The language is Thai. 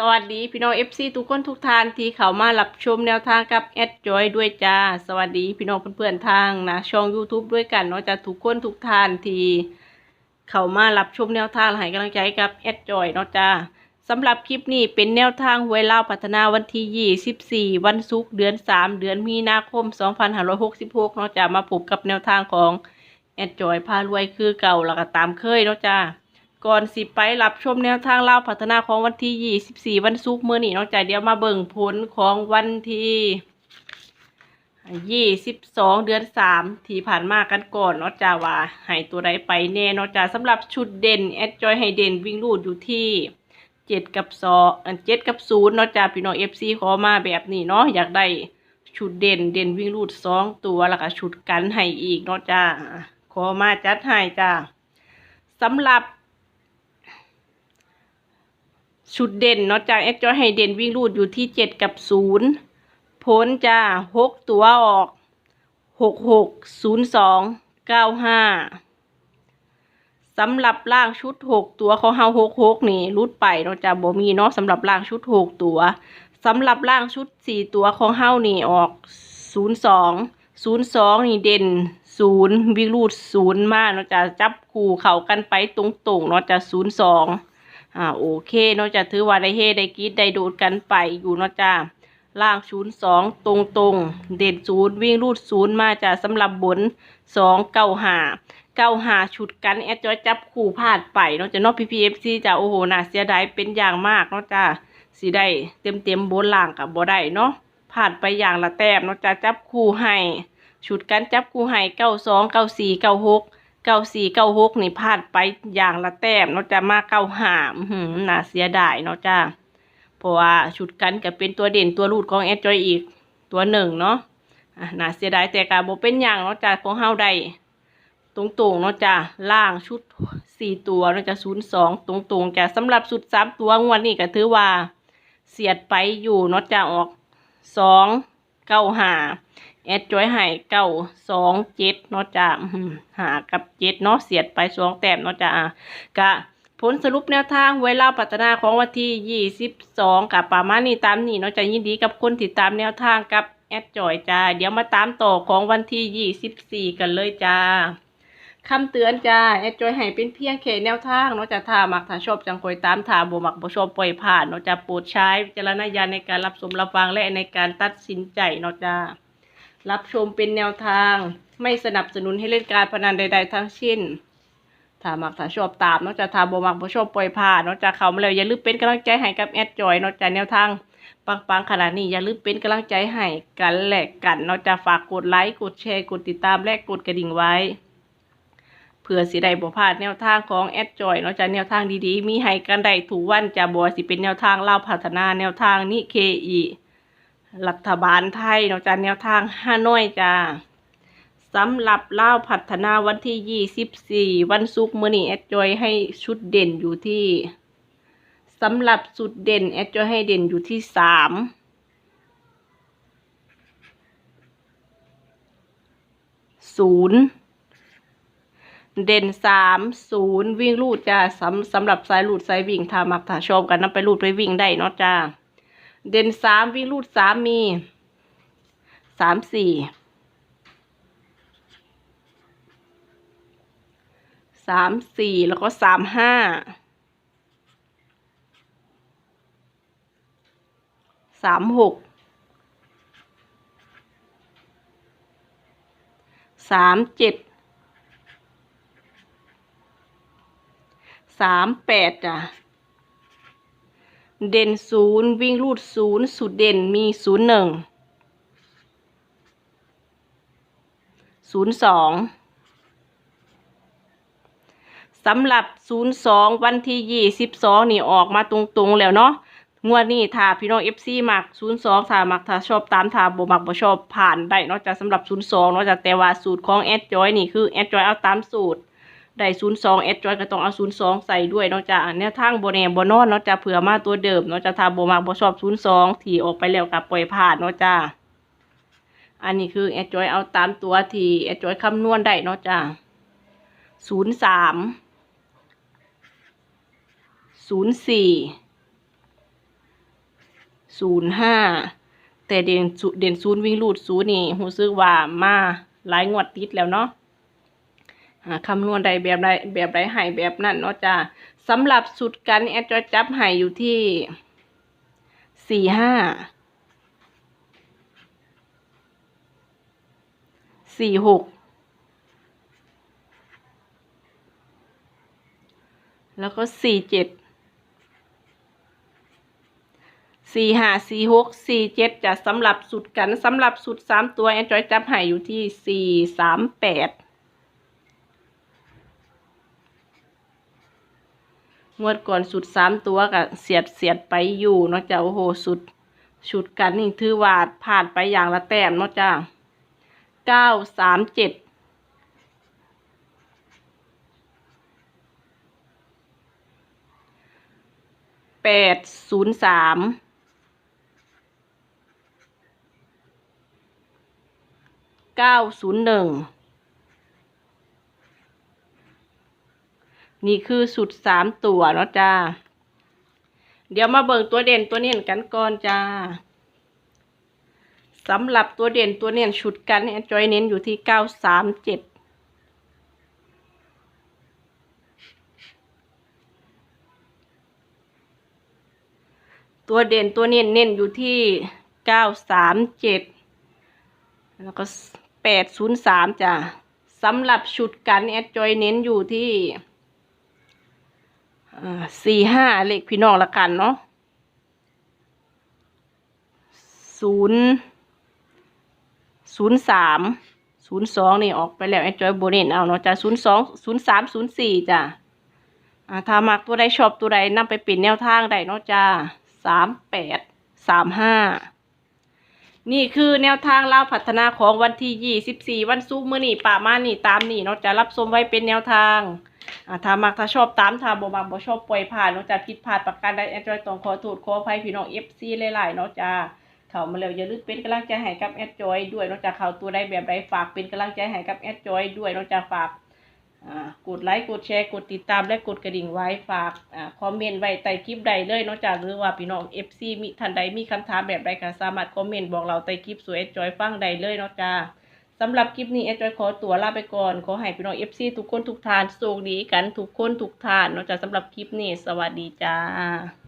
สวัสดีพี่น้องเอฟซีทุกคนทุกทานที่เข้ามารับชมแนวทางกับแอดจอยด้วยจ้า สวัสดีพี่น้องเพื่อนๆทางนะช่อง YouTube ด้วยกันเนาะจะทุกคนทุกทานที่เข้ามารับชมแนวทางให้กำลังใจกับแอดจอยเนาะจ้าสำหรับคลิปนี้เป็นแนวทางหวยเล่าพัฒนาวันที่ 24 วันศุกร์เดือน 3 เดือนมีนาคม 2566เนาะจ้ามาพบกับแนวทางของแอดจอยพารวยคือเก่าแล้วก็ตามเคยเนาะจ้า ก่อนสิไปรับชมแนวทางเล่าพัฒนาของวันที่ 24 วันศุกร์มื้อนี้เนอกจากเดี๋ยวมาเบิ่งผลของวันที่22เดือน3ที่ผ่านมากันก่อนเนาะจ้าว่าให้ตัวใดไปแน่เนาะจ้าสำหรับชุดเด่นแอดจอยให้เด่นวิ่งรูดอยู่ที่7กับ2อัน7กับ0เนาะจ้าพี่น้อง FC ขอมาแบบนี้เนาะอยากได้ชุดเด่นเด่นวิ่งรูดสองตัวแล้วก็ชุดกันให้อีกเนาะจ้าขอมาจัดให้จ้าสำหรับ ชุดเด่นเนาะจากเอ็กจอยให้เด่นวิ่งรูดอยู่ที่เจ็ดกับศูนย์พ้นจ้าหกตัวออกหกหกศูนย์สองเก้าห้าสำหรับล่างชุดหกตัวของเฮาหกหกนี่รุดไปเนาะจ้าบ่มีเนาะสำหรับล่างชุดหกตัวสำหรับล่างชุดสี่ตัวของเฮานี่ออกศูนย์สองศูนย์สองนี่เด่นศูนย์วิ่งรูดศูนย์มากเนาะจ้าจับคู่เข้ากันไปตรงๆเนาะจ้าศูนย์สอง อ่าโอเคเนาะจะถือว่าได้เฮได้กรีดได้ดูดกันไปอยู่เนาะจ้าล่างศูนย์สองตรงตรงเด่นศูนย์วิ่งรูดศูนย์มาจ้าสำหรับบนสองเก้าหาเก้าหาชุดกันแอดจอยจับคู่พลาดไปเนาะจะเนอกพีพีเอฟซีจ้าโอ้โหน่าเสียดายเป็นอย่างมากเนาะจ้าสีได้เต็มเต็มบนล่างกับบ่ได้เนาะพลาดไปอย่างละแต้มเนาะจ้าจับคู่ให้ชุดกันจับคู่ให้เก้าสองเก้าสี่เก้าหก เก้าสี่เก้าหกนี่พลาดไปอย่างละแต้มเนาะจะมาเก้าหามหืมน่าเสียดายเนาะจ้าเพราะว่าชุดกันก็เป็นตัวเด่นตัวรูดของแอดจอยอีกตัวหนึ่งเนาะอะน่าเสียดายแต่กาโบเป็นอย่างเนาะจ้าของเฮาได้ตรงๆเนาะจ้าล่างชุดสี่ตัวเนาะจ้าศูนย์สองตรงๆจ้าสำหรับชุดสามตัวงวดนี้ก็ถือว่าเสียดไปอยู่เนาะจ้าออกสองเก้าหา แอดจอยให้เก้าสองเจ็ดเนาะจ้าหากับเจ็ดเนาะเสียดไปสองแต้มเนาะจ้ากะผลสรุปแนวทางไว้เล่าพัฒนาของวันที่ยี่สิบสองกับประมาณนี้ตามนี้เนาะจะยินดีกับคนติดตามแนวทางกับแอดจอยจ้า เดี๋ยวมาตามต่อของวันที่ยี่สิบสี่กันเลยจ้าคำเตือนจ้าแอดจอยให้เป็นเพียงแค่แนวทางเนาะจะถ้ามักถ้าชอบจังคอยตามถ้าบ่มักบ่ชอบปล่อยผ่านเนาะจะโปรดใช้วิจารณญาณในการรับชมรับฟังและในการตัดสินใจเนาะจ้า รับชมเป็นแนวทาง ไม่สนับสนุนให้เล่นการพนันใด ๆ ทั้งสิ้น ถ้ามักถ้าชอบตามนอกจากทาบมักบ่ชอบปล่อยผ่านนอกจากเขามาแล้วอย่าลืมเป็นกำลังใจให้กับแอดจอยนอกจากแนวทางปังๆขนาดนี้อย่าลืมเป็นกำลังใจให้กันแหลกกันนอกจากฝากกดไลค์กดแชร์กดติดตามและกดกระดิ่งไว้เพื่อสิได้บ่พลาดแนวทางของแอดจอยนอกจากแนวทางดีๆ มีให้กันได้ถูกวันจะบ่ว่าสิเป็นแนวทางเล่าพัฒนาแนวทางนิเคอี รัฐบาลไทยเนาะจ้าแนวทางฮานอยจ้าสำหรับเล่าพัฒนาวันที่ยี่สิบสี่วันศุกร์มื้อนี้แอดจอยให้ชุดเด่นอยู่ที่สำหรับสุดเด่นแอดจอยให้เด่นอยู่ที่สามศูนย์เด่นสามศูนย์วิ่งลูดจ้าสำสำหรับสายลูดสายวิ่งถ้ามักถ้าชอบกันนำไปลูดไปวิ่งได้เนาะจ้า เด่นสามวิ่งรูดสามมีสามสี่สามสี่แล้วก็สามห้าสามหกสามเจ็ดสามแปดจ้ะ เด่นศูนย์วิ่งรูดศูนย์สุดเด่นมีศูนย์หนึ่งศูนย์สองสำหรับศูนย์สองวันที่ยี่สิบสองนี่ออกมาตรงๆแล้วเนาะงวดนี้ถ้าพี่น้องเอฟซีมักศูนย์สองถ้ามักถ้าชอบตามถ้าบ่มักบ่ชอบผ่านได้เนอกจากสำหรับศูนย์สองเนอกจากแต่ว่าสูตรของแอดจอยนี่คือแอดจอยเอาตามสูตร ได้ศูนย์สองเอสจอยก็ต้องเอาศูนย์สองใส่ด้วยนอกจากแนวทางโบแนโบนอนนอกจากเผื่อมาตัวเดิมนอกจากทาโบมาโบชอบศูนย์สองที่ออกไปแล้วกับปล่อยผ่านนอกจากอันนี้คือเอสจอยเอาตามตัวที่เอสจอยคำนวณได้นอกจากศูนย์สามศูนย์สี่ศูนย์ห้าแต่เด่นศูเด่นศูนย์วิ่งรูดศูนย์นี่รู้สึกว่ามาหลายงวดติดแล้วเนาะ คำนวณใดแบบใดแบบใดให้แบบนั้นเนาะจ้าสำหรับสุดกันแอดจอยจับให้อยู่ที่สี่ห้าสี่หกแล้วก็สี่เจ็ดสี่ห้าสี่หกสี่เจ็ดจะสำหรับสุดกันสำหรับสุดสามตัวแอนจอยจับให้อยู่ที่สี่สามแปด งวดก่อนสุดสามตัวกับเสียดเสียดไปอยู่เนาะจ้าโอ้โหสุดชุดกันนี่ถือว่าผ่านไปอย่างละแต้มเนาะจ้าเก้าสามเจ็ดแปดศูนย์สามเก้าศูนย์หนึ่ง นี่คือสุดสามตัวเนาะจ้า เดี๋ยวมาเบิ่งตัวเด่นตัวเน่นกันก่อนจ้าสำหรับตัวเด่นตัวเน่นชุดกันเนี่ยจอยเน้นอยู่ที่เก้าสามเจ็ดตัวเด่นตัวเน้นเน้นอยู่ที่เก้าสามเจ็ดแล้วก็แปดศูนย์สามจ้ะสำหรับชุดกันแอดจอยเน้นอยู่ที่ สี่ห้าเลขพี่น้องละกันเนาะศูนย์ศูนย์สามศูนย์สองนี่ออกไปแล้วแอดจอยโบเนนเอาเนาะจ้ะศูนย์สองศูนย์สามศูนย์สี่จ้ะอ่าถ้ามักตัวใดชอบตัวใดนำไปปลี่นแนวทางได้เนาะจ้าสามแปดสามห้านี่คือแนวทางเล่าพัฒนาของวันที่24วันศุกร์มื้อนี้ป่ามานี่ตามนี่เนาะจะรับชมไว้เป็นแนวทาง อ่าถ้ามักถ้าชอบตามถ้าบ่มักบ่ชอบปล่อยผ่านเนาะจะผิดพลาดประการใดแอดจอยต้องขอโทษขออภัยพี่น้อง FC หลายๆเนาะจ้าเข้ามาแล้วอย่าลืมเป็นกำลังใจให้กับแอดจอยด้วยนาะจะเข้าตัวใดแบบใดฝากเป็นกำลังใจให้กับแอดจอยด้วยนาะจะฝากอ่ากดไลค์กดแชร์กดติดตามและกดกระดิ่งไว้ฝากอ่าคอมเมนต์ไว้ใต้คลิปใดเลยนอกจากหรือว่าพี่น้อง FC มีท่านใดมีคำถามแบบใดก็สามารถคอมเมนต์บอกเราใต้คลิปสวยแอนจอยฟังใดเลยเนาะจ้า สำหรับคลิปนี้แอดจอยขอตัวลาไปก่อน ขอให้พี่น้องเอฟซีทุกคนทุกทานโชคดีกันทุกคนทุกทานนอกจากสำหรับคลิปนี้ สวัสดีจ้า